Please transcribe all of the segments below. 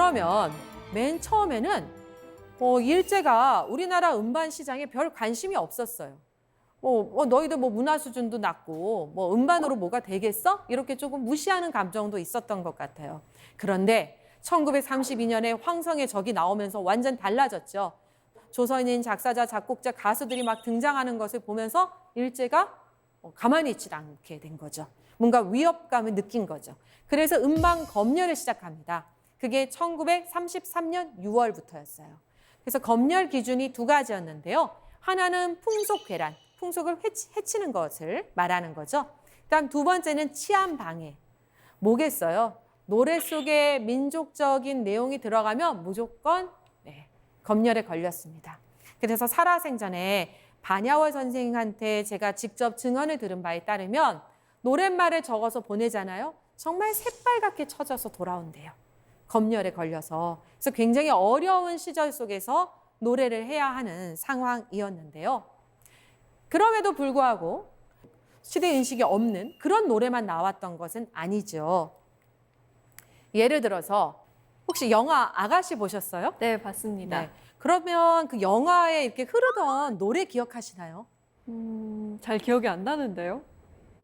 그러면 맨 처음에는 어, 일제가 우리나라 음반 시장에 별 관심이 없었어요. 뭐, 어, 너희들 뭐 문화 수준도 낮고 뭐 음반으로 뭐가 되겠어? 이렇게 조금 무시하는 감정도 있었던 것 같아요. 그런데 1932년에 황성의 적이 나오면서 완전 달라졌죠. 조선인 작사자, 작곡자, 가수들이 막 등장하는 것을 보면서 일제가 어, 가만히 있지 않게 된 거죠. 뭔가 위협감을 느낀 거죠. 그래서 음반 검열을 시작합니다. 그게 1933년 6월부터였어요. 그래서 검열 기준이 두 가지였는데요. 하나는 풍속 괴란, 풍속을 해치, 해치 는 것을 말하는 거죠. 그다음 두 번째는 치안 방해. 뭐겠어요? 노래 속에 민족적인 내용이 들어가면 무조건 네, 검열에 걸렸습니다. 그래서 살아생전에 반야월 선생한테 제가 직접 증언을 들은 바에 따르면 노랫말을 적어서 보내잖아요. 정말 새빨갛게 쳐져서 돌아온대요. 검열에 걸려서. 그래서 굉장히 어려운 시절 속에서 노래를 해야 하는 상황이었는데요. 그럼에도 불구하고 시대 인식이 없는 그런 노래만 나왔던 것은 아니죠. 예를 들어서 혹시 영화 아가씨 보셨어요? 네, 봤습니다. 네. 그러면 그 영화에 이렇게 흐르던 노래 기억하시나요? 음, 잘 기억이 안 나는데요.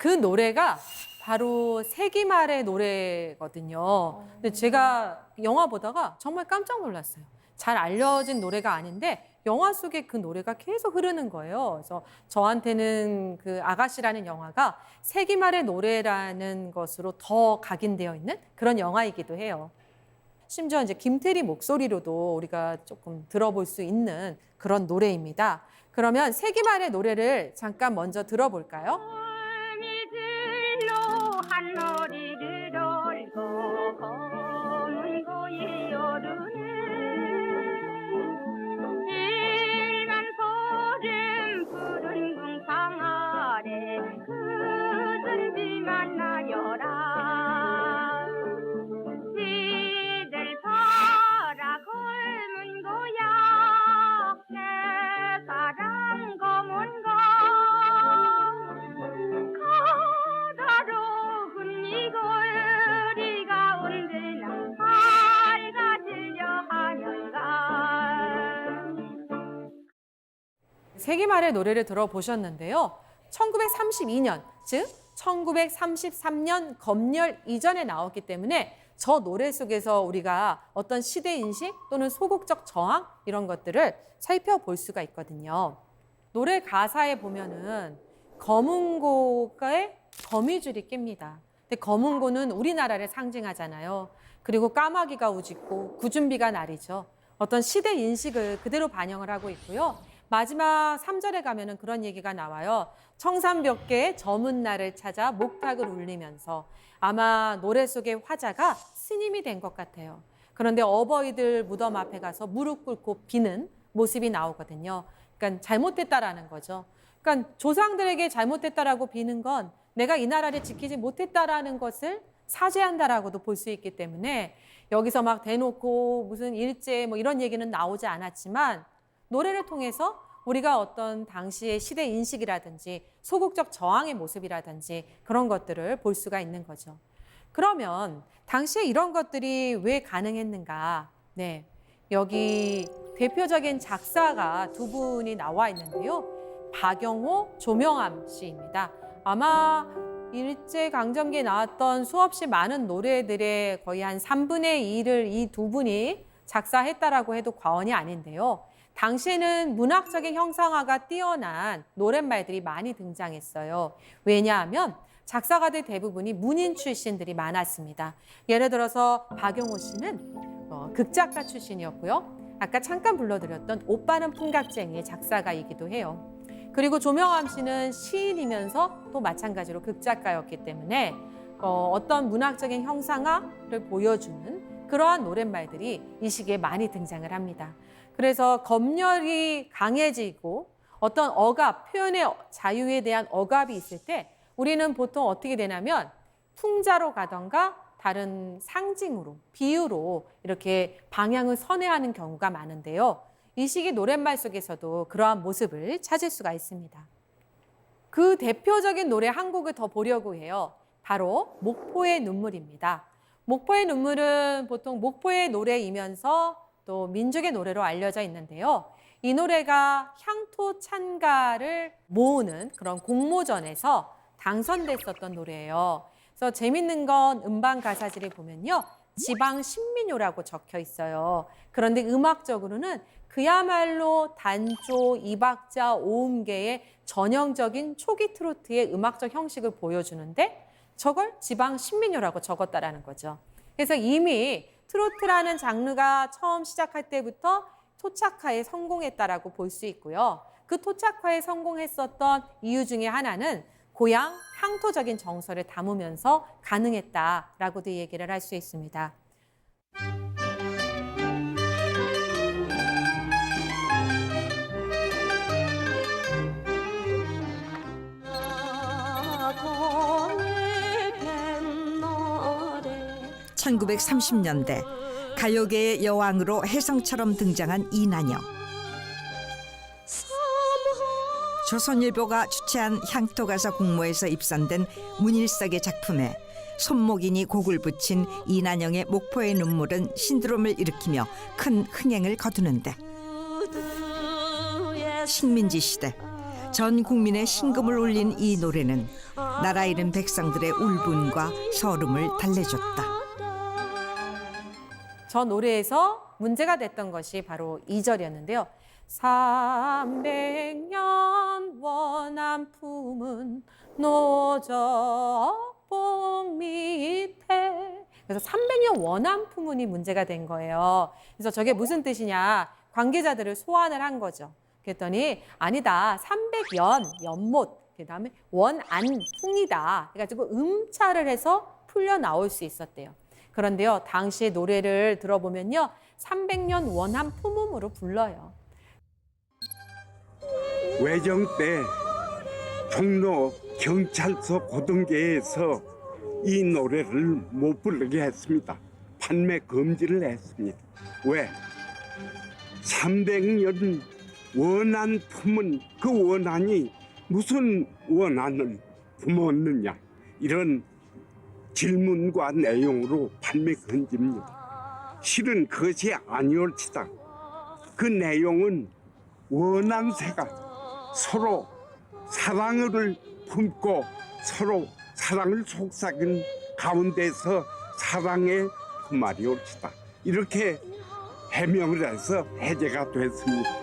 그 노래가 바로 세기말의 노래거든요. 근데 제가 영화 보다가 정말 깜짝 놀랐어요. 잘 알려진 노래가 아닌데 영화 속에 그 노래가 계속 흐르는 거예요. 그래서 저한테는 그 아가씨라는 영화가 세기말의 노래라는 것으로 더 각인되어 있는 그런 영화이기도 해요. 심지어 이제 김태리 목소리로도 우리가 조금 들어볼 수 있는 그런 노래입니다. 그러면 세기말의 노래를 잠깐 먼저 들어볼까요? 세기말의 노래를 들어보셨는데요. 1932년, 즉 1933년 검열 이전에 나왔기 때문에 저 노래 속에서 우리가 어떤 시대 인식 또는 소극적 저항 이런 것들을 살펴볼 수가 있거든요. 노래 가사에 보면은 검은고에 거미줄이 낍니다. 근데 검은 고는 우리나라를 상징하잖아요. 그리고 까마귀가 우짖고 구준비가 날이죠. 어떤 시대 인식을 그대로 반영을 하고 있고요. 마지막 3절에 가면은 그런 얘기가 나와요. 청산벽계의 저문 날을 찾아 목탁을 울리면서 아마 노래 속의 화자가 스님이 된 것 같아요. 그런데 어버이들 무덤 앞에 가서 무릎 꿇고 비는 모습이 나오거든요. 그러니까 잘못됐다라는 거죠. 그러니까 조상들에게 잘못됐다라고 비는 건 내가 이 나라를 지키지 못했다라는 것을 사죄한다라고도 볼 수 있기 때문에 여기서 막 대놓고 무슨 일제 뭐 이런 얘기는 나오지 않았지만 노래를 통해서 우리가 어떤 당시의 시대 인식이라든지 소극적 저항의 모습이라든지 그런 것들을 볼 수가 있는 거죠. 그러면 당시에 이런 것들이 왜 가능했는가? 네. 여기 대표적인 작사가 두 분이 나와 있는데요. 박영호, 조명암 씨입니다. 아마 일제 강점기에 나왔던 수없이 많은 노래들의 거의 한 3분의 2를 이 두 분이 작사했다라고 해도 과언이 아닌데요. 당시에는 문학적인 형상화가 뛰어난 노랫말들이 많이 등장했어요. 왜냐하면 작사가들 대부분이 문인 출신들이 많았습니다. 예를 들어서 박용호 씨는 어, 극작가 출신이었고요. 아까 잠깐 불러드렸던 오빠는 풍각쟁이의 작사가이기도 해요. 그리고 조명암 씨는 시인이면서 또 마찬가지로 극작가였기 때문에 어, 어떤 문학적인 형상화를 보여주는 그러한 노랫말들이 이 시기에 많이 등장을 합니다. 그래서 검열이 강해지고 어떤 억압, 표현의 자유에 대한 억압이 있을 때 우리는 보통 어떻게 되냐면 풍자로 가던가 다른 상징으로, 비유로 이렇게 방향을 선회하는 경우가 많은데요. 이 시기 노랫말 속에서도 그러한 모습을 찾을 수가 있습니다. 그 대표적인 노래 한 곡을 더 보려고 해요. 바로 목포의 눈물입니다. 목포의 눈물은 보통 목포의 노래이면서 또 민족의 노래로 알려져 있는데요. 이 노래가 향토 찬가를 모으는 그런 공모전에서 당선됐었던 노래예요. 그래서 재밌는 건 음반 가사지를 보면요. 지방 신민요라고 적혀 있어요. 그런데 음악적으로는 그야말로 단조, 이박자, 오음계의 전형적인 초기 트로트의 음악적 형식을 보여주는데 저걸 지방 신민요라고 적었다라는 거죠. 그래서 이미 트로트라는 장르가 처음 시작할 때부터 토착화에 성공했다라고 볼 수 있고요. 그 토착화에 성공했었던 이유 중에 하나는 고향 향토적인 정서를 담으면서 가능했다라고도 얘기를 할 수 있습니다. 1930년대 가요계의 여왕으로 혜성처럼 등장한 이난영. 조선일보가 주최한 향토가사 공모에서 입선된 문일석의 작품에 손목인이 곡을 붙인 이난영의 목포의 눈물은 신드롬을 일으키며 큰 흥행을 거두는데 식민지 시대 전 국민의 신금을 울린 이 노래는 나라 잃은 백성들의 울분과 서름을 달래줬다. 저 노래에서 문제가 됐던 것이 바로 이절이었는데요 300년 원한 품은 노적봉 밑에 그래서 300년 원한 품은이 문제가 된 거예요. 그래서 저게 무슨 뜻이냐 관계자들을 소환을 한 거죠. 그랬더니 아니다 300연 연못 그다음에 원안 풍이다. 그래가지고 음차를 해서 풀려 나올 수 있었대요. 그런데요 당시의 노래를 들어보면요 300년 원한 품음으로 불러요. 외정 때 종로 경찰서 고등계에서 이 노래를 못 부르게 했습니다. 판매 금지를 했습니다. 왜? 300년 원한 품은 그 원한이 무슨 원한을 품었느냐 이런 질문과 내용으로 판매 금지입니다. 실은 그것이 아니올지다. 그 내용은 원한새가 서로 사랑을 품고 서로 사랑을 속삭인 가운데서 사랑의 말이 옳지다. 이렇게 해명을 해서 해제가 됐습니다.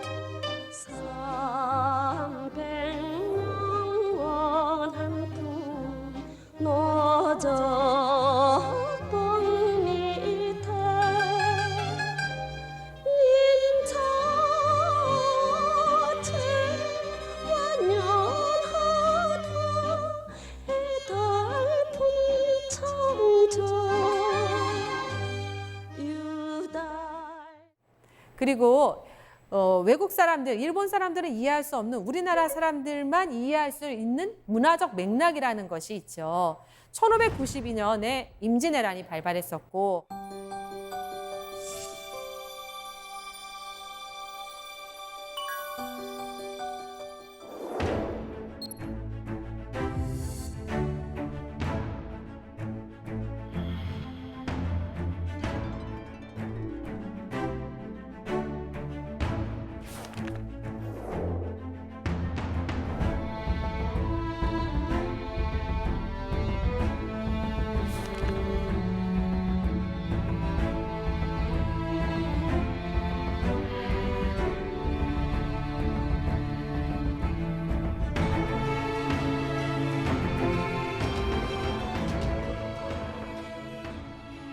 외국 사람들, 일본 사람들은 이해할 수 없는 우리나라 사람들만 이해할 수 있는 문화적 맥락이라는 것이 있죠. 1592년에 임진왜란이 발발했었고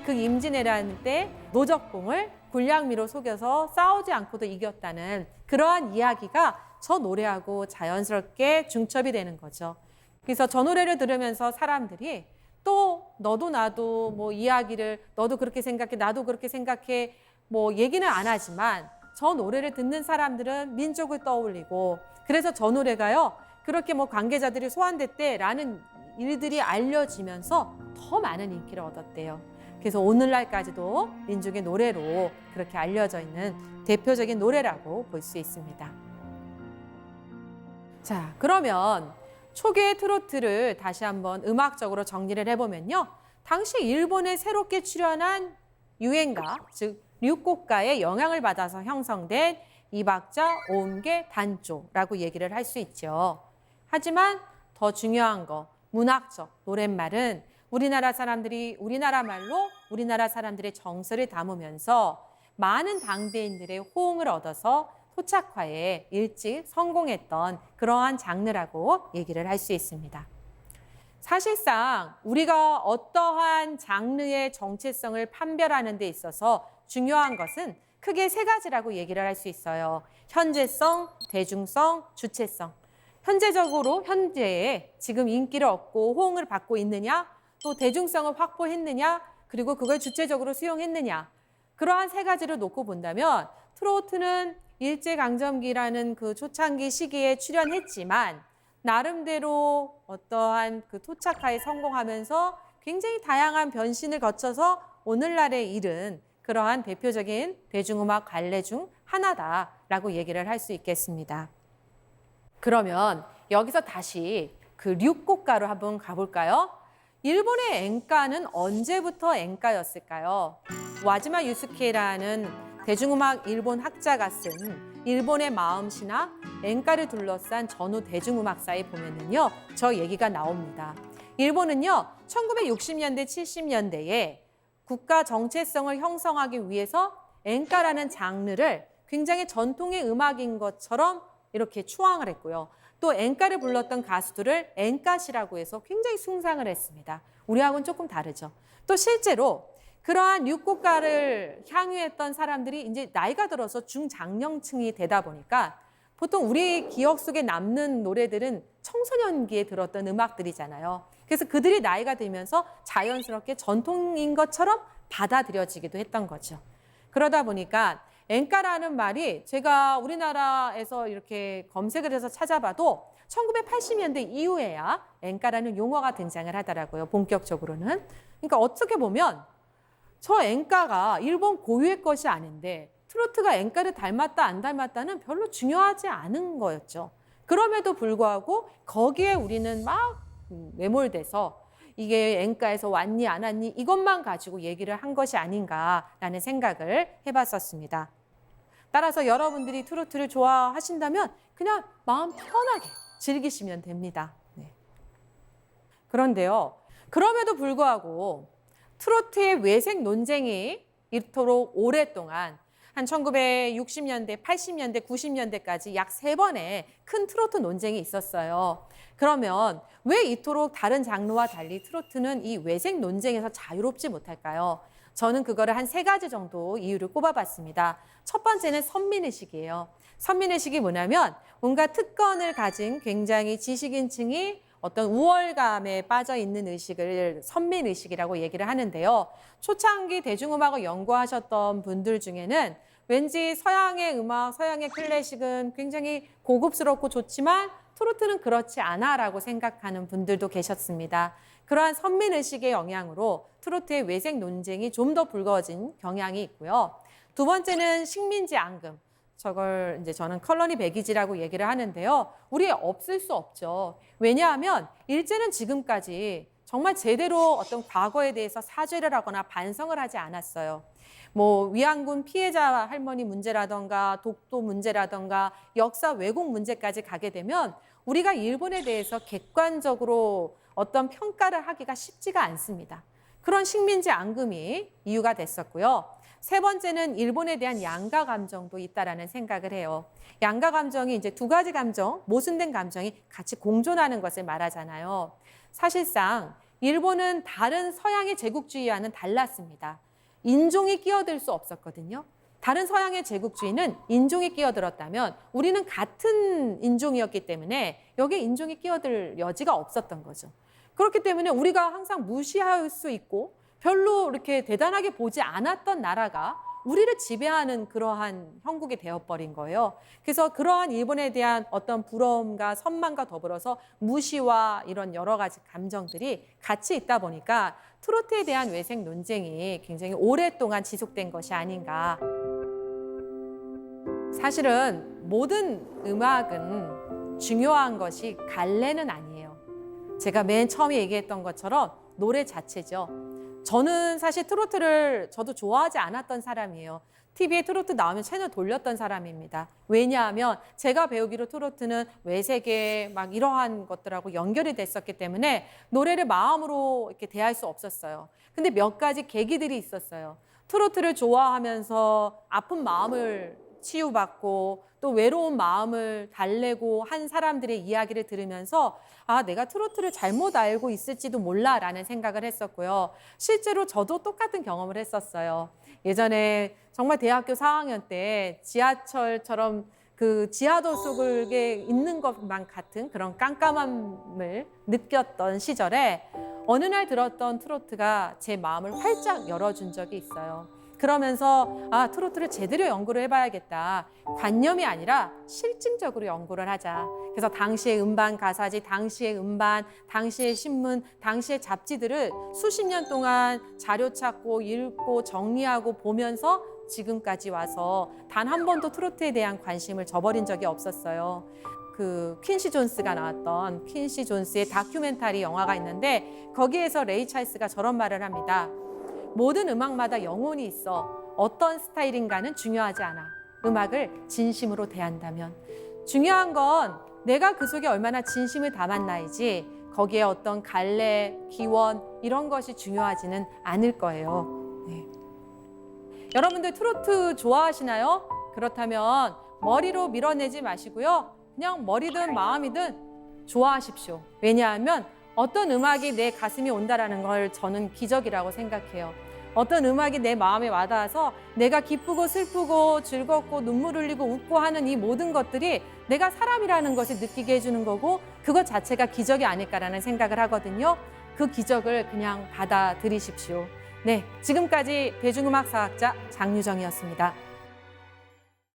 그 임진왜란 때 노적봉을 굴량미로 속여서 싸우지 않고도 이겼다는 그러한 이야기가 저 노래하고 자연스럽게 중첩이 되는 거죠. 그래서 저 노래를 들으면서 사람들이 또 너도 나도 뭐 이야기를 너도 그렇게 생각해 나도 그렇게 생각해 뭐 얘기는 안 하지만 저 노래를 듣는 사람들은 민족을 떠올리고 그래서 저 노래가요 그렇게 뭐 관계자들이 소환됐대라는 일들이 알려지면서 더 많은 인기를 얻었대요. 그래서 오늘날까지도 민족의 노래로 그렇게 알려져 있는 대표적인 노래라고 볼 수 있습니다. 자, 그러면 초기의 트로트를 다시 한번 음악적으로 정리를 해보면요. 당시 일본에 새롭게 출현한 유행가, 즉 류곡가의 영향을 받아서 형성된 이박자 오음계 단조라고 얘기를 할 수 있죠. 하지만 더 중요한 거 문학적 노랫말은 우리나라 사람들이 우리나라 말로 우리나라 사람들의 정서를 담으면서 많은 당대인들의 호응을 얻어서 토착화에 일찍 성공했던 그러한 장르라고 얘기를 할 수 있습니다. 사실상 우리가 어떠한 장르의 정체성을 판별하는 데 있어서 중요한 것은 크게 세 가지라고 얘기를 할 수 있어요. 현재성, 대중성, 주체성. 현재적으로 현재에 지금 인기를 얻고 호응을 받고 있느냐, 또 대중성을 확보했느냐, 그리고 그걸 주체적으로 수용했느냐. 그러한 세 가지를 놓고 본다면 트로트는 일제강점기라는 그 초창기 시기에 출연했지만 나름대로 어떠한 그 토착화에 성공하면서 굉장히 다양한 변신을 거쳐서 오늘날에 이른 그러한 대표적인 대중음악 관례 중 하나다라고 얘기를 할 수 있겠습니다. 그러면 여기서 다시 그 류곡가로 한번 가볼까요? 일본의 엔가는 언제부터 엔가였을까요? 와지마 유스케라는 대중음악 일본 학자가 쓴 일본의 마음시나 엔가를 둘러싼 전후 대중음악사에 보면은요, 저 얘기가 나옵니다. 일본은요, 1960년대, 70년대에 국가 정체성을 형성하기 위해서 엔가라는 장르를 굉장히 전통의 음악인 것처럼 이렇게 추앙을 했고요. 또 엔가를 불렀던 가수들을 엔가시라고 해서 굉장히 숭상을 했습니다. 우리하고는 조금 다르죠. 또 실제로 그러한 육국가를 향유했던 사람들이 이제 나이가 들어서 중장년층이 되다 보니까 보통 우리 기억 속에 남는 노래들은 청소년기에 들었던 음악들이잖아요. 그래서 그들이 나이가 들면서 자연스럽게 전통인 것처럼 받아들여지기도 했던 거죠. 그러다 보니까 엔가라는 말이 제가 우리나라에서 이렇게 검색을 해서 찾아봐도 1980년대 이후에야 엔가라는 용어가 등장을 하더라고요. 본격적으로는. 그러니까 어떻게 보면 저 엔가가 일본 고유의 것이 아닌데 트로트가 엔가를 닮았다 안 닮았다는 별로 중요하지 않은 거였죠. 그럼에도 불구하고 거기에 우리는 막 매몰돼서 이게 엔가에서 왔니 안 왔니 이것만 가지고 얘기를 한 것이 아닌가라는 생각을 해봤었습니다. 따라서 여러분들이 트로트를 좋아하신다면 그냥 마음 편하게 즐기시면 됩니다. 네. 그런데요. 그럼에도 불구하고 트로트의 외색 논쟁이 이토록 오랫동안 한 1960년대, 80년대, 90년대까지 약 세 번의 큰 트로트 논쟁이 있었어요. 그러면 왜 이토록 다른 장르와 달리 트로트는 이 외색 논쟁에서 자유롭지 못할까요? 저는 그거를 한 세 가지 정도 이유를 꼽아봤습니다. 첫 번째는 선민의식이에요. 선민의식이 뭐냐면 뭔가 특권을 가진 굉장히 지식인층이 어떤 우월감에 빠져 있는 의식을 선민 의식이라고 얘기를 하는데요. 초창기 대중음악을 연구하셨던 분들 중에는 왠지 서양의 음악, 서양의 클래식은 굉장히 고급스럽고 좋지만 트로트는 그렇지 않아라고 생각하는 분들도 계셨습니다. 그러한 선민 의식의 영향으로 트로트의 외색 논쟁이 좀 더 불거진 경향이 있고요. 두 번째는 식민지 앙금. 저걸 이제 저는 컬러니 백이지라고 얘기를 하는데요. 우리 없을 수 없죠. 왜냐하면 일제는 지금까지 정말 제대로 어떤 과거에 대해서 사죄를 하거나 반성을 하지 않았어요. 뭐 위안군 피해자 할머니 문제라던가 독도 문제라던가 역사 왜곡 문제까지 가게 되면 우리가 일본에 대해서 객관적으로 어떤 평가를 하기가 쉽지가 않습니다. 그런 식민지 앙금이 이유가 됐었고요. 세 번째는 일본에 대한 양가 감정도 있다라는 생각을 해요. 양가 감정이 이제 두 가지 감정, 모순된 감정이 같이 공존하는 것을 말하잖아요. 사실상 일본은 다른 서양의 제국주의와는 달랐습니다. 인종이 끼어들 수 없었거든요. 다른 서양의 제국주의는 인종이 끼어들었다면 우리는 같은 인종이었기 때문에 여기에 인종이 끼어들 여지가 없었던 거죠. 그렇기 때문에 우리가 항상 무시할 수 있고 별로 이렇게 대단하게 보지 않았던 나라가 우리를 지배하는 그러한 형국이 되어버린 거예요. 그래서 그러한 일본에 대한 어떤 부러움과 선망과 더불어서 무시와 이런 여러 가지 감정들이 같이 있다 보니까 트로트에 대한 외색 논쟁이 굉장히 오랫동안 지속된 것이 아닌가. 사실은 모든 음악은 중요한 것이 갈래는 아니에요. 제가 맨 처음에 얘기했던 것처럼 노래 자체죠. 저는 사실 트로트를 저도 좋아하지 않았던 사람이에요. TV에 트로트 나오면 채널 돌렸던 사람입니다. 왜냐하면 제가 배우기로 트로트는 외세계 막 이러한 것들하고 연결이 됐었기 때문에 노래를 마음으로 이렇게 대할 수 없었어요. 근데 몇 가지 계기들이 있었어요. 트로트를 좋아하면서 아픈 마음을 치유받고 또 외로운 마음을 달래고 한 사람들의 이야기를 들으면서 아, 내가 트로트를 잘못 알고 있을지도 몰라 라는 생각을 했었고요. 실제로 저도 똑같은 경험을 했었어요. 예전에 정말 대학교 4학년 때 지하철처럼 그 지하도 속에 있는 것만 같은 그런 깜깜함을 느꼈던 시절에 어느 날 들었던 트로트가 제 마음을 활짝 열어준 적이 있어요. 그러면서 아 트로트를 제대로 연구를 해봐야겠다. 관념이 아니라 실증적으로 연구를 하자. 그래서 당시의 음반 가사지, 당시의 음반, 당시의 신문, 당시의 잡지들을 수십 년 동안 자료 찾고 읽고 정리하고 보면서 지금까지 와서 단 한 번도 트로트에 대한 관심을 저버린 적이 없었어요. 그 퀸시 존스가 나왔던 퀸시 존스의 다큐멘터리 영화가 있는데 거기에서 레이 찰스가 저런 말을 합니다. 모든 음악마다 영혼이 있어 어떤 스타일인가는 중요하지 않아. 음악을 진심으로 대한다면 중요한 건 내가 그 속에 얼마나 진심을 담았나이지 거기에 어떤 갈래, 기원 이런 것이 중요하지는 않을 거예요. 네. 여러분들 트로트 좋아하시나요? 그렇다면 머리로 밀어내지 마시고요. 그냥 머리든 마음이든 좋아하십시오. 왜냐하면 어떤 음악이 내 가슴에 온다라는 걸 저는 기적이라고 생각해요. 어떤 음악이 내 마음에 와닿아서 내가 기쁘고 슬프고 즐겁고 눈물 흘리고 웃고 하는 이 모든 것들이 내가 사람이라는 것을 느끼게 해주는 거고 그것 자체가 기적이 아닐까라는 생각을 하거든요. 그 기적을 그냥 받아들이십시오. 네, 지금까지 대중음악 사학자 장유정이었습니다.